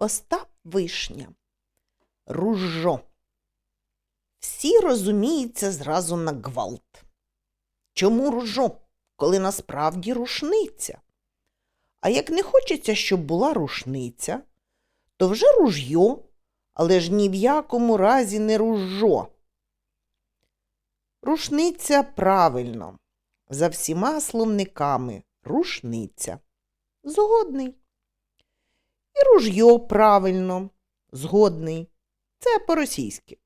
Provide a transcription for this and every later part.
Остап Вишня. Ружжо. Всі розуміються зразу на гвалт. Чому ружо, коли насправді рушниця? А як не хочеться, щоб була рушниця, то вже ружьо, але ж ні в якому разі не ружжо. Рушниця правильно, за всіма словниками рушниця. Згодний. І ружьо правильно, згодний. Це по-російськи.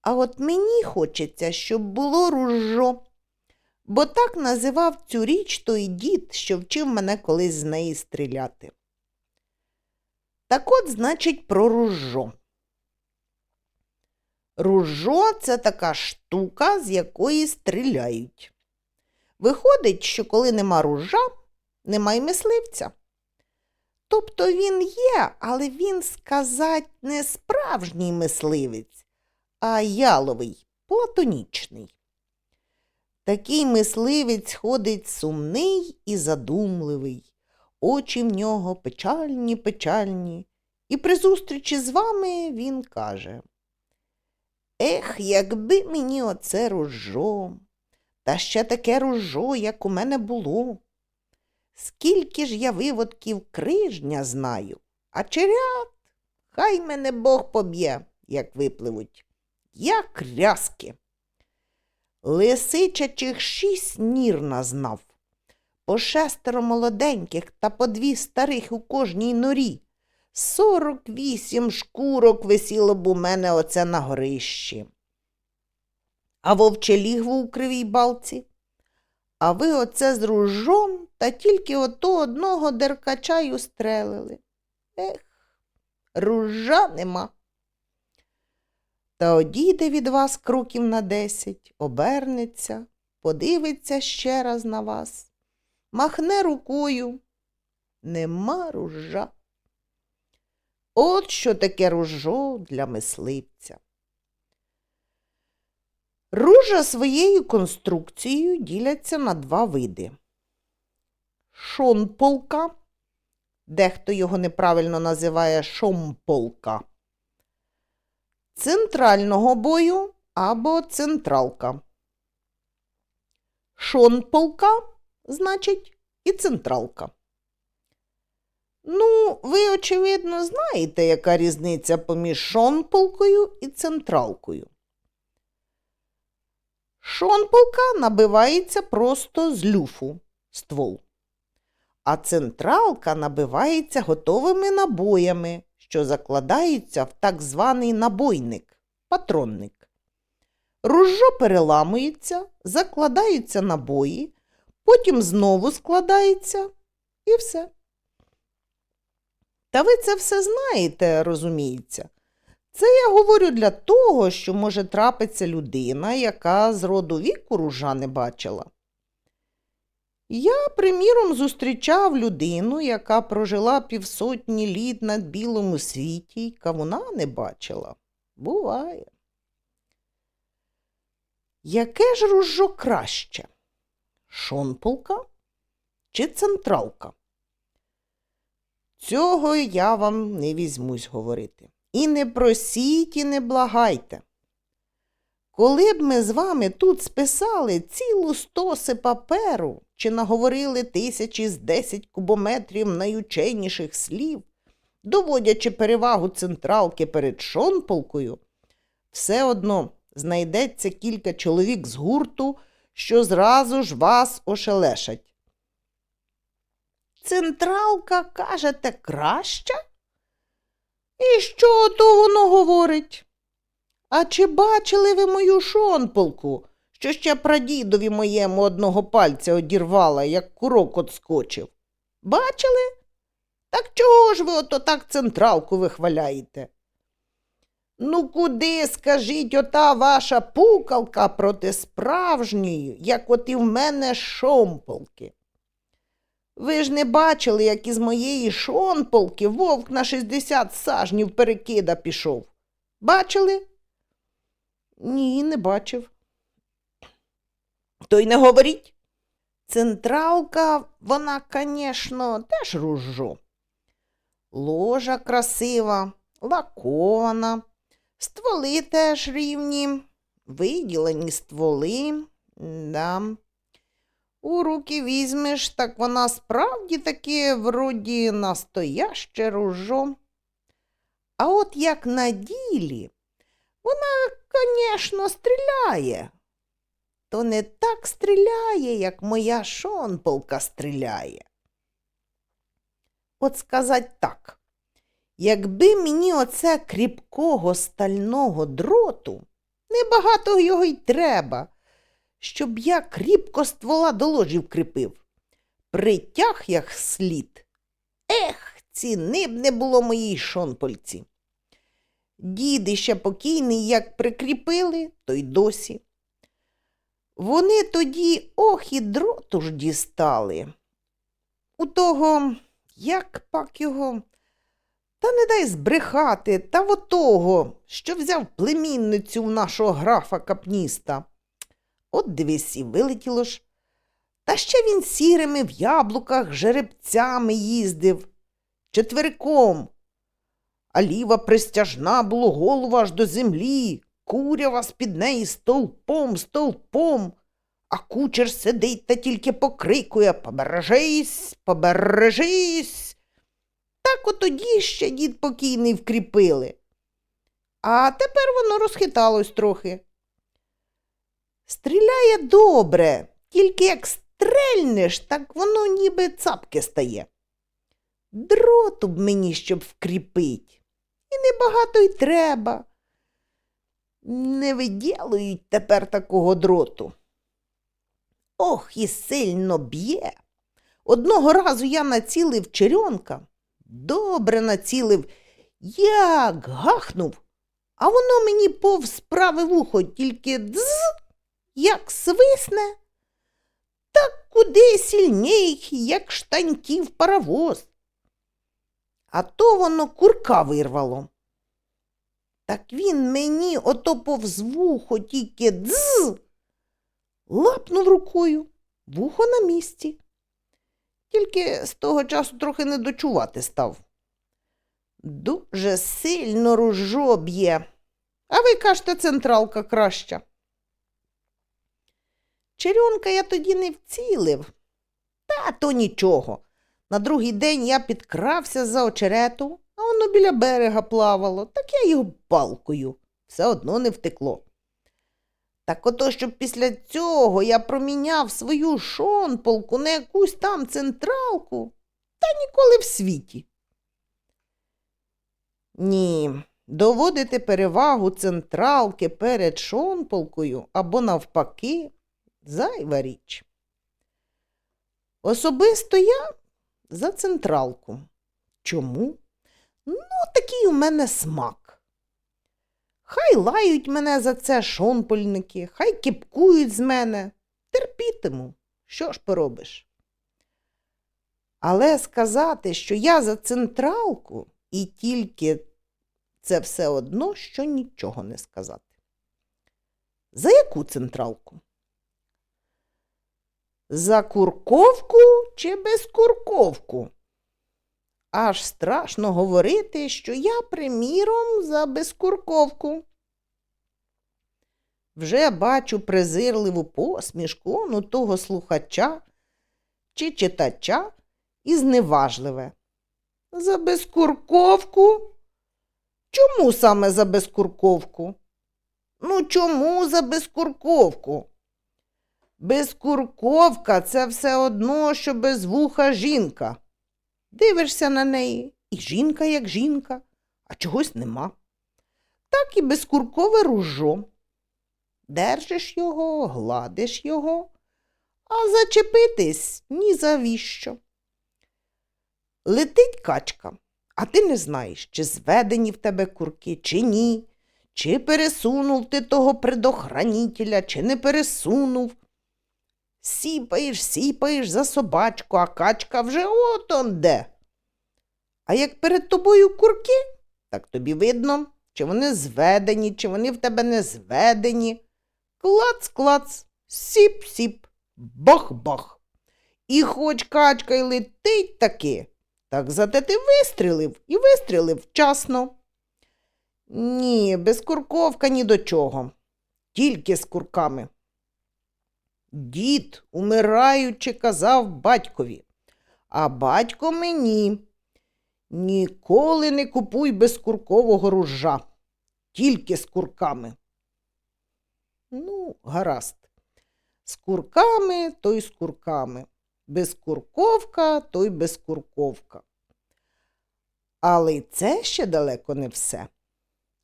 А от мені хочеться, щоб було ружжо, бо так називав цю річ той дід, що вчив мене колись з неї стріляти. Так от, значить, про ружжо. Ружжо це така штука, з якої стріляють. Виходить, що коли нема ружа, нема й мисливця. Тобто він є, але він, сказать, не справжній мисливець, а яловий, платонічний. Такий мисливець ходить сумний і задумливий, очі в нього печальні, печальні, і при зустрічі з вами він каже Ех, якби мені оце ружо, та ще таке ружо, як у мене було. Скільки ж я виводків крижня знаю, а черят, хай мене Бог поб'є, як випливуть, як рязки. Лисичачих шість нір назнав, по шестеро молоденьких та по дві старих у кожній норі. Сорок вісім шкурок висіло б у мене оце на горищі. А вовче лігво у кривій балці. А ви оце з ружом та тільки ото одного деркача й устрелили. Ех, ружа нема. Та одійде від вас кроків на десять, обернеться, подивиться ще раз на вас, махне рукою. Нема ружа. От що таке ружо для мисливця. Ружа своєю конструкцією діляться на два види. Шонполка, дехто його неправильно називає шомполка, центрального бою або централка. Шонполка значить і централка. Ну, ви, очевидно, знаєте, яка різниця поміж шонполкою і централкою. Шонполка набивається просто з люфу ствол, а централка набивається готовими набоями, що закладаються в так званий набойник, патронник. Ружжо переламується, закладаються набої, потім знову складається і все. Та ви це все знаєте, розуміється. Це я говорю для того, що може трапиться людина, яка з роду віку ружа не бачила. Я, приміром, зустрічав людину, яка прожила півсотні літ на білому світі, й кавуна не бачила. Буває. Яке ж ружо краще? Шонпулка чи централка? Цього я вам не візьмусь говорити. І не просіть, і не благайте. Коли б ми з вами тут списали цілу стоси паперу чи наговорили тисячі з десять кубометрів найученіших слів, доводячи перевагу централки перед шонполкою, все одно знайдеться кілька чоловік з гурту, що зразу ж вас ошелешать. Централка, кажете, краща? І що то воно говорить? А чи бачили ви мою шонполку, що ще прадідові моєму одного пальця одірвала, як курок отскочив? Бачили? Так чого ж ви ото так централку вихваляєте? Ну, куди, скажіть, ота ваша пукалка проти справжньої, як от і в мене шомполки? Ви ж не бачили, як із моєї шонполки вовк на 60 сажнів перекида пішов. Бачили? Ні, не бачив. То й не говоріть. Централка, вона, звісно, теж ружо. ложа красива, лакована, стволи теж рівні, виділені стволи. Да. У руки візьмеш, так вона справді таки вроді настояще ружо. А от як на ділі, вона, звісно, стріляє. То не так стріляє, як моя шонполка стріляє. От сказать так, якби мені оце кріпкого стального дроту, небагато його й треба, щоб я кріпко ствола до ложі вкріпив, притяг як слід. Ех, ціни б не було моїй шонпольці. Діди ще покійний, як прикріпили, то й досі. Вони тоді ох і дроту ж дістали. У того, як пак його, та не дай збрехати, та в отого, що взяв племінницю у нашого графа капніста. От дивись, і вилетіло ж. Та ще він сірими в яблуках жеребцями їздив, четвериком. А ліва пристяжна було голова аж до землі, курява з-під неї стовпом, стовпом, а кучер сидить та тільки покрикує Побережись, побережись. Так отоді ще дід покійний вкріпили. А тепер воно розхиталось трохи. Стріляє добре, тільки як стрельнеш, так воно ніби цапки стає. Дроту б мені, щоб вкріпить, і небагато й треба. Не виділують тепер такого дроту. Ох, і сильно б'є. Одного разу я націлив черенка, добре націлив, як гахнув, а воно мені повз праве вухо, тільки дз, як свисне, так куди сильній, як штаньків паровоз. А то воно курка вирвало. Так він мені ото повз вухо тільки дз, лапнув рукою, вухо на місці. Тільки з того часу трохи не дочувати став. Дуже сильно ружо. А ви кажете, централка краща. Черенка я тоді не вцілив. Та то нічого. На другий день я підкрався за очерету, а воно біля берега плавало, так я його палкою. Все одно не втекло. Так ото, щоб після цього я проміняв свою шонполку на якусь там централку, та ніколи в світі. Ні, доводити перевагу централки перед шонполкою або навпаки зайва річ. Особисто я за централку. Чому? Ну, такий у мене смак. Хай лають мене за це шонпольники, хай кіпкують з мене. Терпітиму, що ж поробиш? Але сказати, що я за централку і тільки це все одно, що нічого не сказати. За яку централку? За курковку чи безкурковку? Аж страшно говорити, що я, приміром, за безкурковку. Вже бачу презирливу посмішку ну того слухача чи читача і зневажливе. За безкурковку? Чому саме за безкурковку? Ну, чому за безкурковку? Безкурковка це все одно, що без вуха жінка. Дивишся на неї, і жінка, як жінка, а чогось нема. Так і безкуркове ружо. Держиш його, гладиш його, а зачепитись ні завіщо. Летить качка, а ти не знаєш, чи зведені в тебе курки, чи ні, чи пересунув ти того предохранителя, чи не пересунув. Сіпаєш, сіпаєш за собачку, а качка вже от он де. А як перед тобою курки, так тобі видно, чи вони зведені, чи вони в тебе не зведені. Клац-клац, сіп-сіп, бах-бах. І хоч качка й летить таки, Так зате ти вистрілив і вистрілив вчасно. Ні, без курковка ні до чого. Тільки з курками. Дід, умираючи, казав батькові, а батько мені. Ніколи не купуй безкуркового ружа, тільки з курками. Ну, гаразд. З курками, то й з курками. Без курковка, то й без курковка. Але й це ще далеко не все.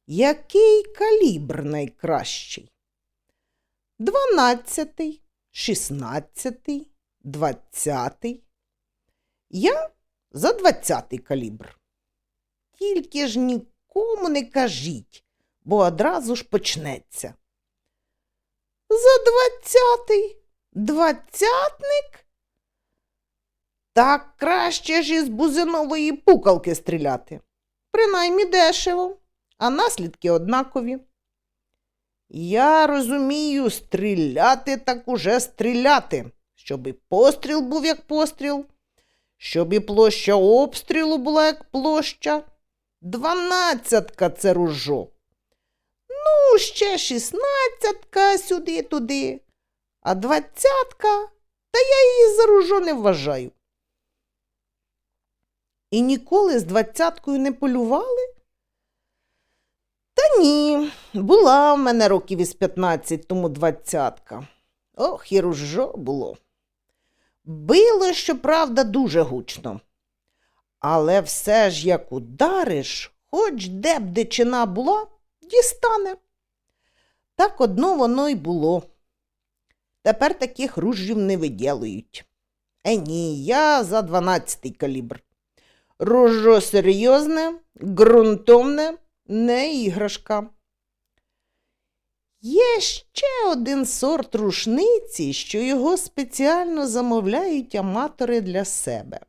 Який калібр найкращий? Дванадцятий, шістнадцятий, двадцятий. Я за двадцятий калібр. Тільки ж нікому не кажіть, бо одразу ж почнеться. За двадцятий, двадцятник? Так краще ж із бузинової пукалки стріляти. Принаймні дешево, а наслідки однакові. Я розумію, стріляти так уже стріляти, щоб і постріл був як постріл, щоб і площа обстрілу була як площа. Дванадцятка це ружо. Ну, ще шістнадцятка сюди-туди, а двадцятка, та я її за ружо не вважаю. І ніколи з двадцяткою не полювали? Та ні, була в мене років із п'ятнадцять тому двадцятка. Ох, і ружо було. Било, щоправда, дуже гучно. Але все ж як удариш, хоч де б дичина була, дістане. Так одно воно й було. Тепер таких ружів не виділують. Е, ні, я за дванадцятий калібр. Ружо серйозне, ґрунтовне, не іграшка. Є ще один сорт рушниці, що його спеціально замовляють аматори для себе.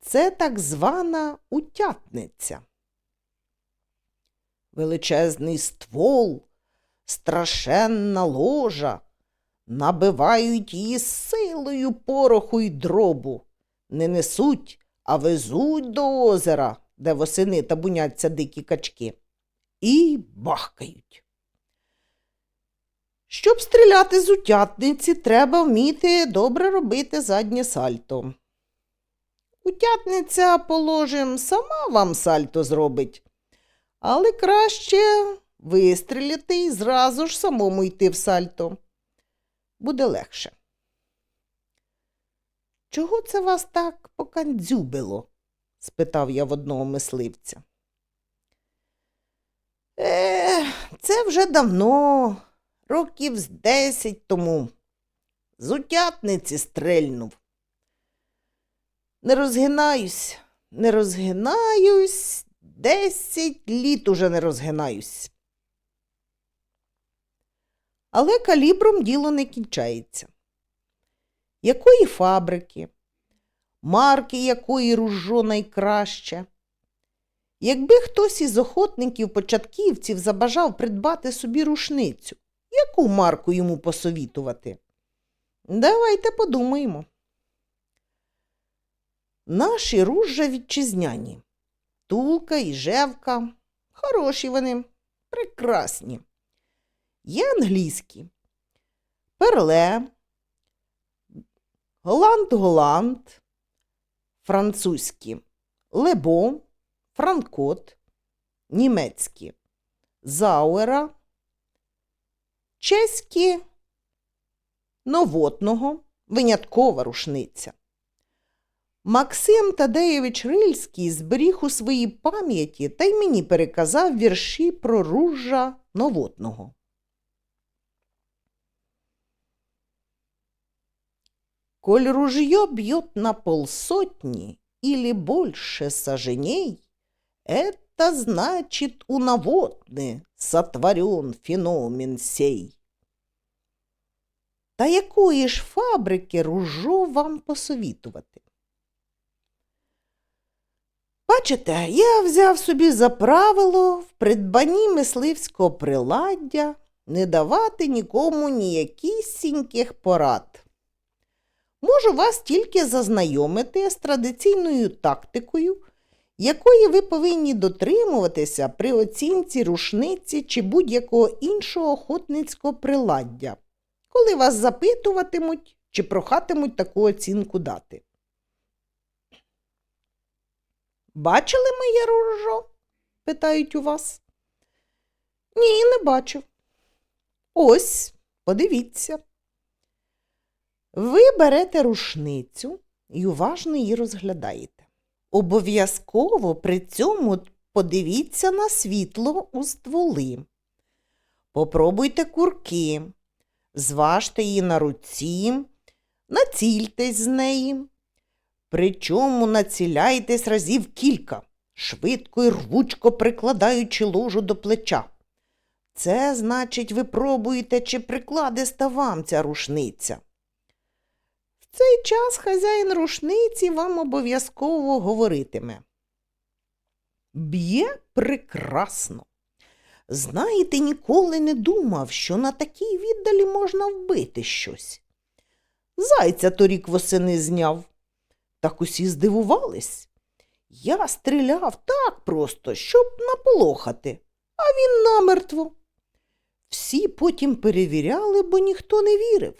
Це так звана утятниця. Величезний ствол, страшенна ложа, набивають її силою пороху й дробу, не несуть, а везуть до озера, де восени табуняться дикі качки, і бахкають. Щоб стріляти з утятниці, треба вміти добре робити заднє сальто. Утятниця, положим, сама вам сальто зробить, але краще вистріляти і зразу ж самому йти в сальто. Буде легше. Чого це вас так покандзюбило? Спитав я в одного мисливця. Е, це вже давно, років з десять тому. З утятниці стрельнув. Не розгинаюсь, не розгинаюсь, десять літ уже не розгинаюсь. Але калібром діло не кінчається. Якої фабрики, марки якої ружо найкраще? Якби хтось із охотників-початківців забажав придбати собі рушницю, яку марку йому посовітувати? Давайте подумаємо. Наші ружжа вітчизняні. Тулка і жевка. Хороші вони, прекрасні. Є англійські. Перле, Голланд-Голланд, французькі, Лебо, Франкот, німецькі, Зауера, чеські, Новотного, виняткова рушниця. Максим Тадеєвич Рильський зберіг у своїй пам'яті та й мені переказав вірші про ружжа Новотного. Коль ружье бьет на полсотни или больше саженей, это значит у Новотны сотворен феномен сей. Та якої ж фабрики ружо вам посовітувати? Бачите, я взяв собі за правило в придбанні мисливського приладдя не давати нікому ніякісіньких порад. Можу вас тільки зазнайомити з традиційною тактикою, якої ви повинні дотримуватися при оцінці рушниці чи будь-якого іншого охотницького приладдя, коли вас запитуватимуть чи прохатимуть таку оцінку дати. Бачили моє ружо? питають у вас. Ні, не бачив. Ось, подивіться. Ви берете рушницю і уважно її розглядаєте. Обов'язково при цьому подивіться на світло у стволи. Попробуйте курки, зважте її на руці, націльтесь з неї. Причому націляйтесь разів кілька, швидко і рвучко прикладаючи ложу до плеча. Це значить, ви пробуєте, чи прикладиста вам ця рушниця. Цей час хазяїн рушниці вам обов'язково говоритиме. Б'є прекрасно. Знаєте, ніколи не думав, що на такій віддалі можна вбити щось. Зайця торік восени зняв. Так усі здивувались. Я стріляв так просто, щоб наполохати, а він намертво. Всі потім перевіряли, бо ніхто не вірив.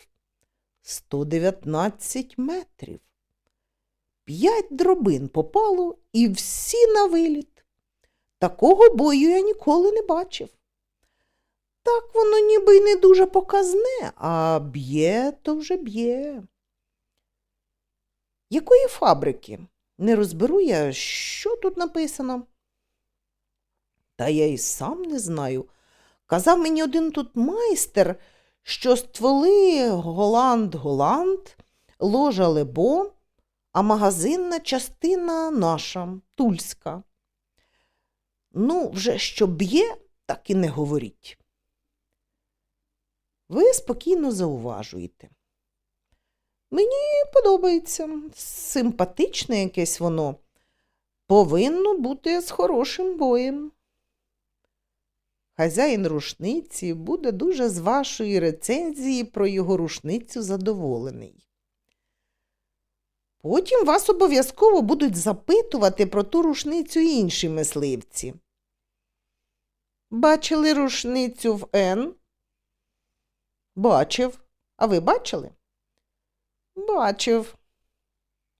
119 метрів. П'ять дробин попало і всі на виліт. Такого бою я ніколи не бачив. Так воно ніби й не дуже показне, а б'є то вже б'є. Якої фабрики? Не розберу я, що тут написано. Та я й сам не знаю. Казав мені один тут майстер, що стволи Голланд-Голланд, ложа Лебо, а магазинна частина наша, Тульська. Ну, вже що б'є, так і не говоріть. Ви спокійно зауважуєте. Мені подобається, симпатичне якесь воно. Повинно бути з хорошим боєм. Хазяїн рушниці буде дуже з вашої рецензії про його рушницю задоволений. Потім вас обов'язково будуть запитувати про ту рушницю інші мисливці. Бачили рушницю в Н? Бачив. А ви бачили? Бачив.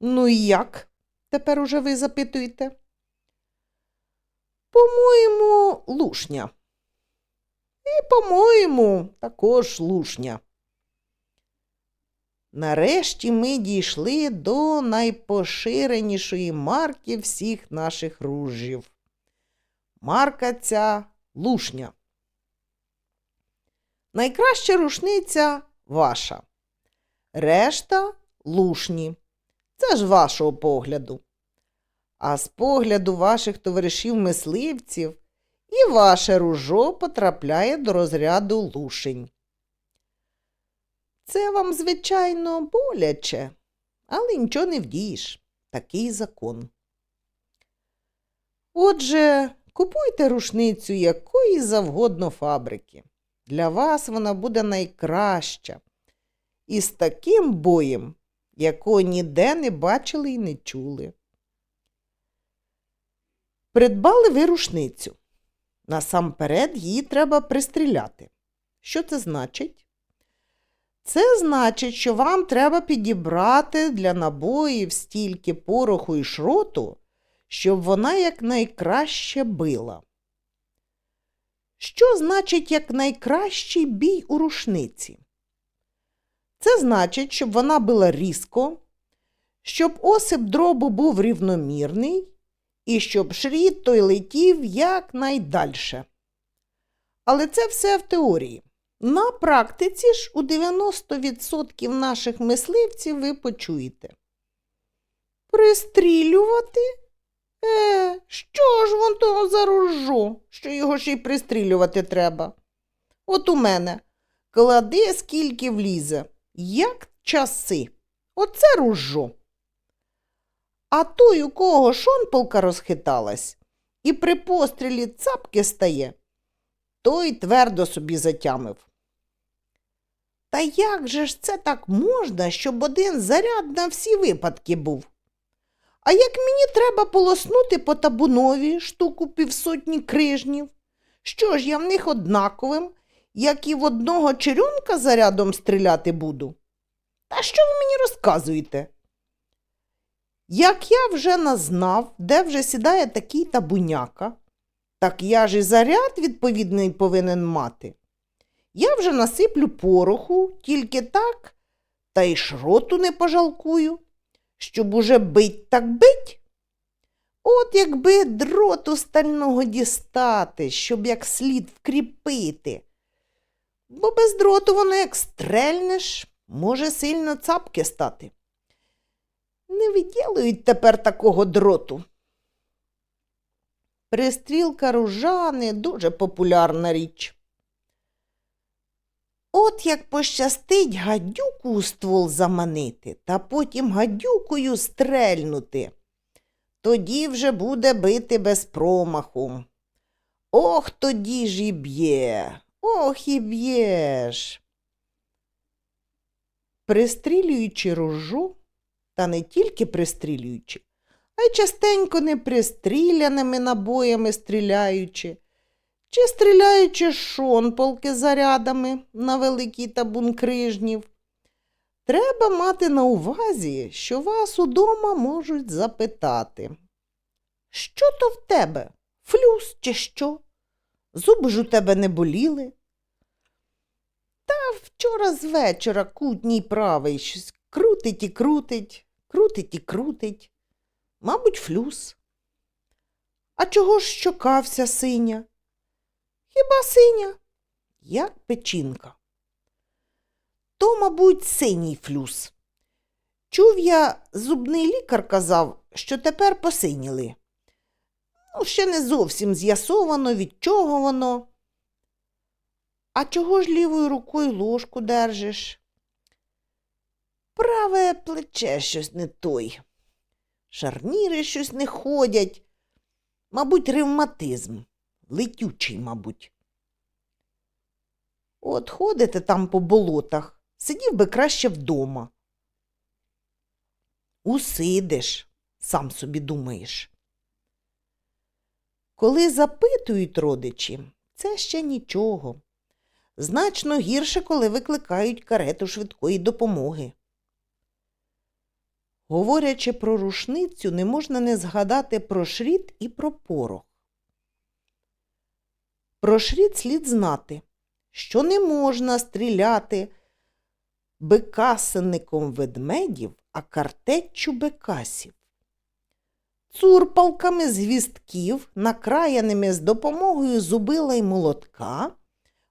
Ну і як? Тепер уже ви запитуєте? По-моєму, лушня. І, по-моєму, також лушня. Нарешті ми дійшли до найпоширенішої марки всіх наших ружів. Марка ця лушня. Найкраща рушниця ваша. Решта лушні. Це ж вашого погляду. А з погляду ваших товаришів мисливців і ваше ружо потрапляє до розряду лушень. Це вам, звичайно, боляче, але нічого не вдієш. Такий закон. Отже, купуйте рушницю якої завгодно фабрики. Для вас вона буде найкраща. І з таким боєм, якого ніде не бачили і не чули. Придбали ви рушницю. Насамперед її треба пристріляти. Що це значить? Це значить, що вам треба підібрати для набоїв стільки пороху і шроту, щоб вона якнайкраще била. Що значить якнайкращий бій у рушниці? Це значить, щоб вона била різко, щоб осип дробу був рівномірний і щоб шріт той летів якнайдальше. Але це все в теорії. На практиці ж у 90% наших мисливців ви почуєте. Пристрілювати? Е, що ж вон того за ружо, що його ще й пристрілювати треба? От у мене клади, скільки влізе, як часи. Оце ружо. А той, у кого шонполка розхиталась, і при пострілі цапки стає, той твердо собі затямив. Та як же ж це так можна, щоб один заряд на всі випадки був? А як мені треба полоснути по табунові штуку півсотні крижнів? Що ж я в них однаковим, як і в одного черюнка зарядом стріляти буду? Та що ви мені розказуєте? Як я вже назнав, де вже сідає такий табуняка, так я ж і заряд відповідний повинен мати. Я вже насиплю пороху, тільки так, та й шроту не пожалкую, щоб уже бить так бить. От якби дроту стального дістати, щоб як слід вкріпити. Бо без дроту воно як стрельнеш, може сильно цапки стати. Не виділують тепер такого дроту. Пристрілка ружани дуже популярна річ. От як пощастить гадюку у ствол заманити, та потім гадюкою стрельнути. Тоді вже буде бити без промаху. Ох, тоді ж і б'є, ох і б'єш. Пристрілюючи ружу, та не тільки пристрілюючи, а й частенько непристріляними набоями стріляючи, чи стріляючи шонполки зарядами на великий табун крижнів. Треба мати на увазі, що вас удома можуть запитати. Що то в тебе? Флюс чи що? Зуби ж у тебе не боліли? Та вчора з вечора кутній правий щось крутить і крутить, крутить і крутить. Мабуть, флюс. А чого ж щока вся синя? Хіба синя? Як печінка. То, мабуть, синій флюс. Чув я, зубний лікар казав, що тепер посиніли. Ну, ще не зовсім з'ясовано, від чого воно. А чого ж лівою рукою ложку держиш? Праве плече щось не той. Шарніри щось не ходять. Мабуть, ревматизм. Летючий, мабуть. От ходите там по болотах, сидів би краще вдома. Усидиш, сам собі думаєш. Коли запитують родичі, це ще нічого. Значно гірше, коли викликають карету швидкої допомоги. Говорячи про рушницю, не можна не згадати про шріт і про порох. Про шріт слід знати, що не можна стріляти бекасенником ведмедів, а картеччю бекасів. Цурпалками з гвістків, накраяними з допомогою зубила й молотка,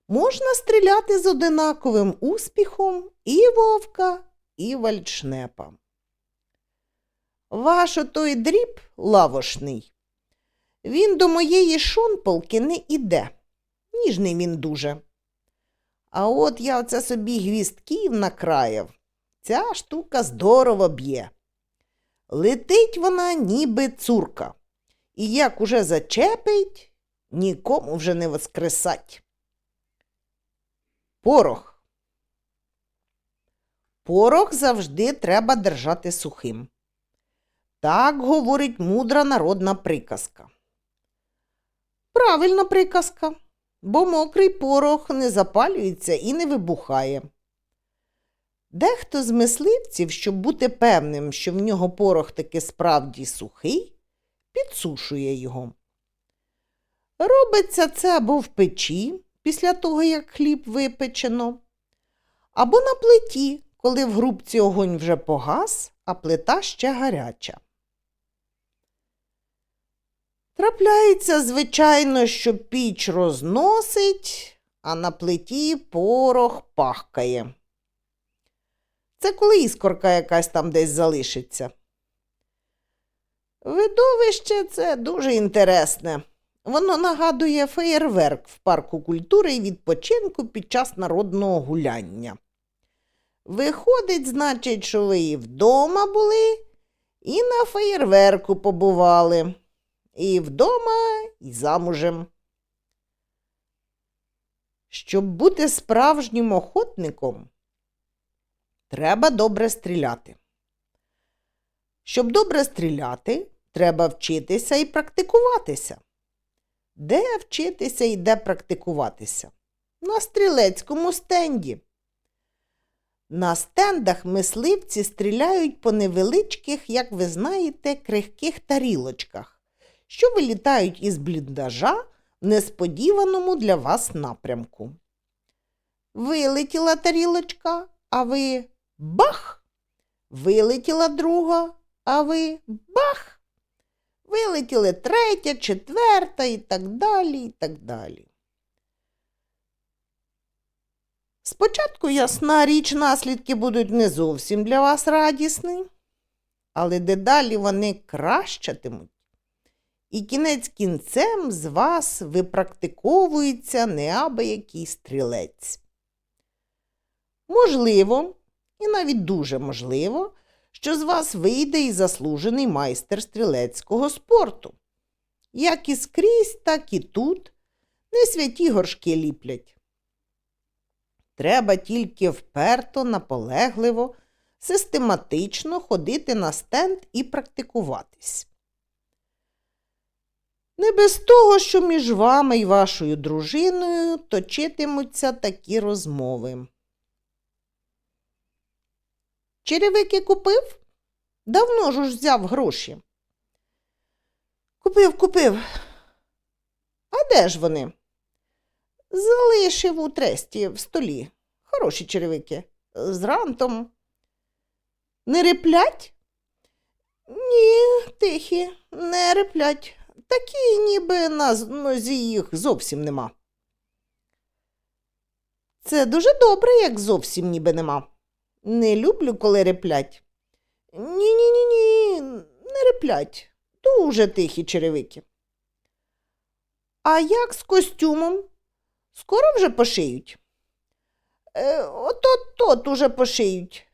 можна стріляти з одинаковим успіхом і вовка, і вальчнепа. Ваш отой дріб лавошний, він до моєї шонполки не іде, ніжний він дуже. А от я оце собі гвістків накраяв. Ця штука здорово б'є. Летить вона, ніби цурка, і як уже зачепить, нікому вже не воскресать. Порох. Порох завжди треба держати сухим. Так говорить мудра народна приказка. Правильна приказка, бо мокрий порох не запалюється і не вибухає. Дехто з мисливців, щоб бути певним, що в нього порох таки справді сухий, підсушує його. Робиться це або в печі, після того, як хліб випечено, або на плиті, коли в грубці огонь вже погас, а плита ще гаряча. Трапляється, звичайно, що піч розносить, а на плиті порох пахкає. Це коли іскорка якась там десь залишиться. Видовище це дуже інтересне. Воно нагадує феєрверк в парку культури і відпочинку під час народного гуляння. Виходить, значить, що ви і вдома були, і на феєрверку побували, і вдома, і замужем. Щоб бути справжнім охотником, треба добре стріляти. Щоб добре стріляти, треба вчитися і практикуватися. Де вчитися і де практикуватися? На стрілецькому стенді. На стендах мисливці стріляють по невеличких, як ви знаєте, крихких тарілочках, що вилітають із бліндажа в несподіваному для вас напрямку. Вилетіла тарілочка, а ви бах! Вилетіла друга, а ви бах! Вилетіли третя, четверта і так далі, і так далі. Спочатку, ясна річ, наслідки будуть не зовсім для вас радісні, але дедалі вони кращатимуть. І кінець кінцем з вас випрактиковується неабиякий стрілець. Можливо, і навіть дуже можливо, що з вас вийде і заслужений майстер стрілецького спорту. Як і скрізь, так і тут не святі горшки ліплять. Треба тільки вперто, наполегливо, систематично ходити на стенд і практикуватись. Не без того, що між вами і вашою дружиною точитимуться такі розмови. Черевики купив? Давно ж уж взяв гроші. Купив, купив. А де ж вони? Залишив у тресті в столі. Хороші черевики. З рантом. Не реплять? Ні, тихі, не реплять. Такі, ніби на нозі їх зовсім нема. Це дуже добре, як зовсім ніби нема. Не люблю, коли реплять. Ні, ні, ні, ні, не реплять. Дуже тихі черевики. А як з костюмом? Скоро вже пошиють? Е, Ото тот уже пошиють.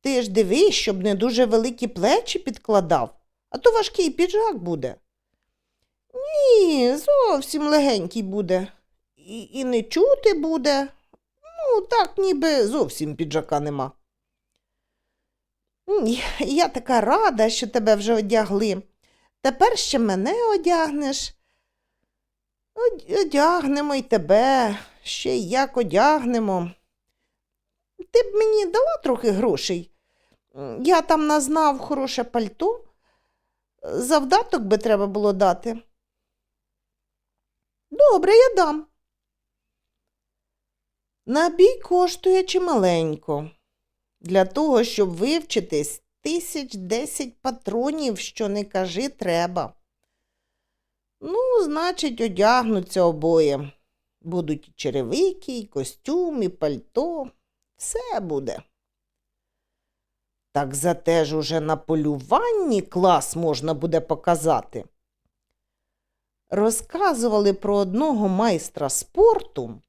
Ти ж дивись, щоб не дуже великі плечі підкладав, а то важкий піджак буде. Ні, зовсім легенький буде. І, і не чути буде. Ну, так ніби зовсім піджака нема. Я така рада, що тебе вже одягли. Тепер ще мене одягнеш. Одягнемо й тебе, ще й як одягнемо. Ти б мені дала трохи грошей. Я там назнав хороше пальто. Завдаток би треба було дати. Добре, я дам. Набій коштує чималенько. Для того, щоб вивчитись, тисяч десять патронів, що не кажи, треба. Ну, значить, одягнуться обоє. Будуть і черевики, і костюм, і пальто. Все буде. Так зате ж уже на полюванні клас можна буде показати. Розказували про одного майстра спорту,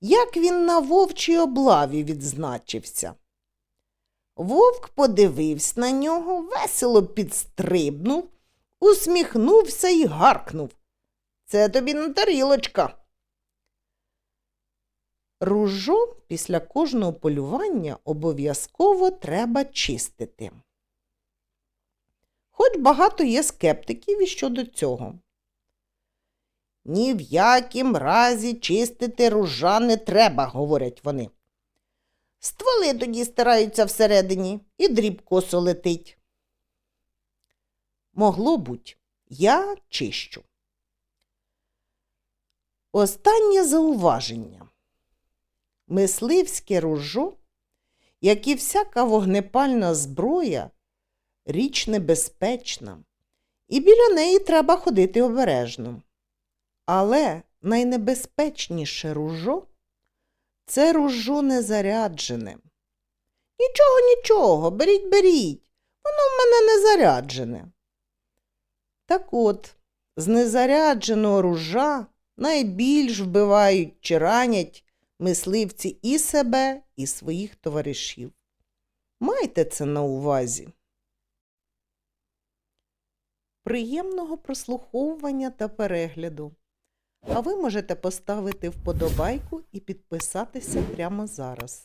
як він на вовчій облаві відзначився. Вовк подивився на нього, весело підстрибнув, усміхнувся і гаркнув. Це тобі не тарілочка. Ружо після кожного полювання обов'язково треба чистити. Хоч багато є скептиків і щодо цього. Ні в якім разі чистити ружа не треба, говорять вони. Стволи тоді стираються всередині і дріб косо летить. Могло буть, я чищу. Останнє зауваження. Мисливське ружо, як і всяка вогнепальна зброя, річ небезпечна, і біля неї треба ходити обережно. Але найнебезпечніше ружо це ружо незаряджене. Нічого, нічого, беріть, беріть, воно в мене не заряджене. Так от, з незарядженого ружа найбільш вбивають чи ранять мисливці і себе, і своїх товаришів. Майте це на увазі. Приємного прослуховування та перегляду. А ви можете поставити вподобайку і підписатися прямо зараз.